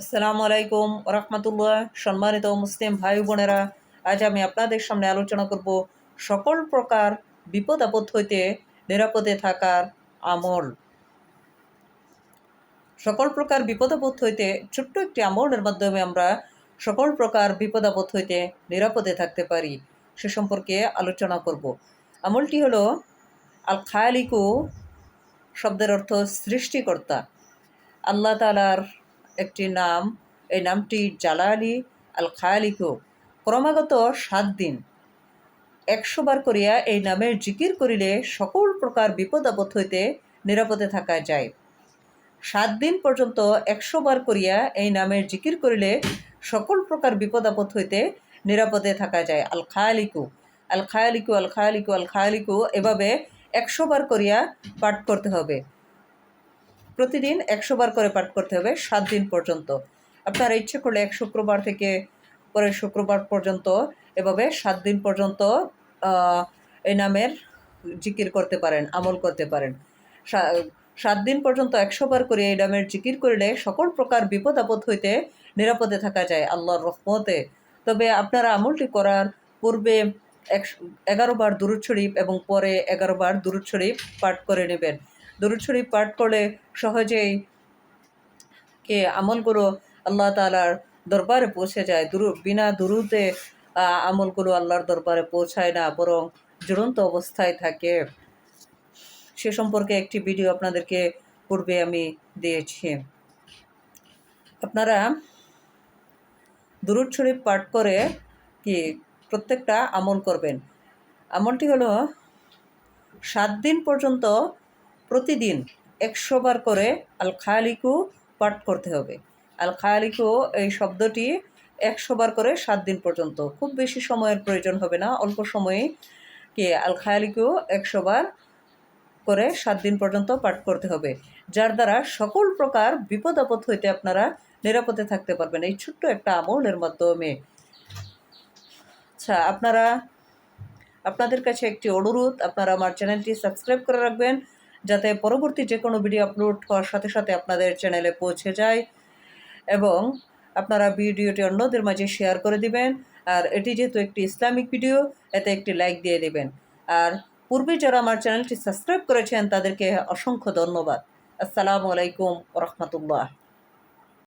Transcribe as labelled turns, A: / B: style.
A: আসসালামু আলাইকুম রহমতুল্লাহ সম্মানিত মুসলিম ভাই বোনেরা, আজ আমি আপনাদের সামনে আলোচনা করব সকল প্রকার বিপদ আপদ হইতে নিরাপদে থাকার আমল। সকল প্রকার বিপদ আপদ হইতে ছোট্ট একটি আমলের মাধ্যমে আমরা সকল প্রকার বিপদ আপদ হইতে নিরাপদে থাকতে পারি, সে সম্পর্কে আলোচনা করব। আমলটি হলো আল খায়ালিকু শব্দের অর্থ সৃষ্টিকর্তা। আল্লাহ তালার একটি নাম, এই নামটি জালালি আল খায়ালিকু ক্রমাগত সাত দিন। একশো বার করিয়া এই নামের জিকির করিলে সকল প্রকার বিপদ আপদ হইতে নিরাপদে থাকা যায়। সাত দিন পর্যন্ত একশো বার করিয়া এই নামের জিকির করিলে সকল প্রকার বিপদ আপদ হইতে নিরাপদে থাকা যায়। আল খায়ালিকু আল খায়ালিকু আল খায়ালিকু আল খায়ালিকু এভাবে একশো বার করিয়া পাঠ করতে হবে। প্রতিদিন একশো বার করে পাঠ করতে হবে সাত দিন পর্যন্ত। আপনারা ইচ্ছে করলে এক শুক্রবার থেকে পরের শুক্রবার পর্যন্ত এভাবে সাত দিন পর্যন্ত এই নামের জিকির করতে পারেন, আমল করতে পারেন। সাত দিন পর্যন্ত একশো বার করে এই নামের জিকির করিলে সকল প্রকার বিপদ আপদ হইতে নিরাপদে থাকা যায় আল্লাহর রহমতে। তবে আপনারা আমলটি করার পূর্বে একশো, এগারো বার দুরুদ শরীফ এবং পরে এগারো বার দুরুদ শরীফ পাঠ করে নেবেন। দুরুদ পাঠ করলে সহজেই কে আমলগুলো আল্লাহ তালার দরবারে পৌঁছে যায়। দুরু, বিনা দুরুতে আমলগুলো আল্লাহর দরবারে পৌঁছায় না, বরং জ্বলন্ত অবস্থায় থাকে। সে সম্পর্কে একটি ভিডিও আপনাদেরকে পূর্বে আমি দিয়েছি। আপনারা দুরুদ শরীফ পাঠ করে কি প্রত্যেকটা আমল করবেন? আমলটি হলো সাত দিন পর্যন্ত প্রতিদিন একশো বার করে আল খায়ালিকু পাঠ করতে হবে। আল খায়ালিকু এই শব্দটি একশো বার করে সাত দিন পর্যন্ত। খুব বেশি সময়ের প্রয়োজন হবে না, অল্প সময়ে কি আল খায়ালিকু একশো বার করে সাত দিন পর্যন্ত পাঠ করতে হবে। যার দ্বারা সকল প্রকার বিপদ আপদ হইতে আপনারা নিরাপদে থাকতে পারবেন। এই ছোট্ট একটা আমলের মাধ্যমে। আচ্ছা আপনারা, আপনাদের কাছে একটি অনুরোধ, আপনারা আমার চ্যানেলটি সাবস্ক্রাইব করে রাখবেন। যাতে পরবর্তী যে কোনো ভিডিও আপলোড হওয়ার সাথে সাথে আপনাদের চ্যানেলে পৌঁছে যায় এবং আপনারা ভিডিওটি অন্যদের মাঝে শেয়ার করে দিবেন। আর এটি যেহেতু একটি ইসলামিক ভিডিও এতে একটি লাইক দিয়ে দিবেন। আর পূর্বে যারা আমার চ্যানেলটি সাবস্ক্রাইব করেছেন, তাদেরকে অসংখ্য ধন্যবাদ। আসসালামু আলাইকুম রহমতুল্লাহ।